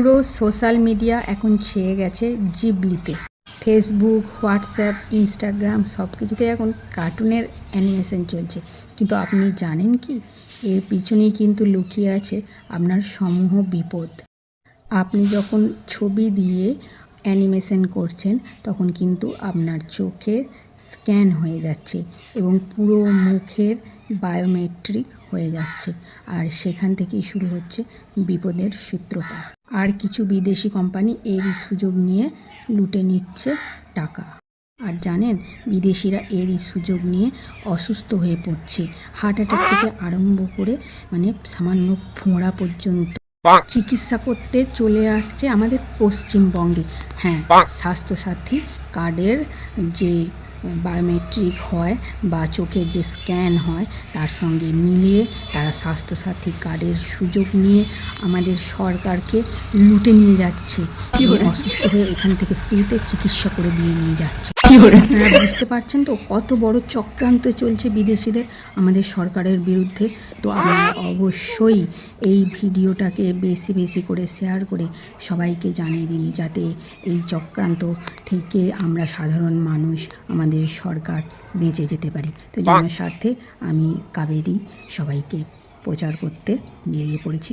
পুরো social media এখন ছেয়ে গেছে জিবলিতে। ফেসবুক, হোয়াটসঅ্যাপ, ইনস্টাগ্রাম সব কিছুতে এখন কার্টুনের অ্যানিমেশন চলছে। কিন্তু আপনি জানেন কি? এর পিছনেই কিন্তু লুকিয়ে আছে আপনার সমূহ বিপদ। আপনি যখন ছবি দিয়ে অ্যানিমেশন করছেন, তখন কিন্তু আপনার চোখের স্ক্যান হয়ে যাচ্ছে এবং পুরো মুখের বায়োমেট্রিক হয়ে যাচ্ছে। আর সেখান থেকেই শুরু হচ্ছে বিপদের সূত্রপাত। আর কিছু বিদেশি কোম্পানি এরই সুযোগ নিয়ে লুটে নিচ্ছে টাকা। আর জানেন বিদেশিরা এরই সুযোগ নিয়ে অসুস্থ হয়ে পড়ছে। হার্ট অ্যাটাক থেকে আরম্ভ করে মানে সামান্য ফোঁড়া পর্যন্ত। চিকিৎসা করতে চলে আসছে আমাদের পশ্চিমবঙ্গে। হ্যাঁ স্বাস্থ্যসাথী কার্ডের যে বায়োমেট্রিক হয় বা চোখের যে স্ক্যান হয় তার সঙ্গে মিলিয়ে তারা স্বাস্থ্যসাথী কার্ডের সুযোগ নিয়ে আমাদের সরকারকে লুটে নিয়ে যাচ্ছে। এবং অসুস্থ হয়ে এখান থেকে ফ্রিতে চিকিৎসা করে দিয়ে নিয়ে যাচ্ছে। আপনারা বুঝতে পারছেন তো কত বড় চক্রান্ত চলছে বিদেশিদের আমাদের সরকারের বিরুদ্ধে? তো আপনারা অবশ্যই এই ভিডিওটাকে বেশি বেশি করে শেয়ার করে সবাইকে জানিয়ে দিন যাতে এই চক্রান্ত থেকে আমরা সাধারণ মানুষ আমাদের সরকার বেঁচে যেতে পারি। তো জনস্বার্থে আমি কাবেরী সবাইকে প্রচার করতে বেরিয়ে পড়েছি।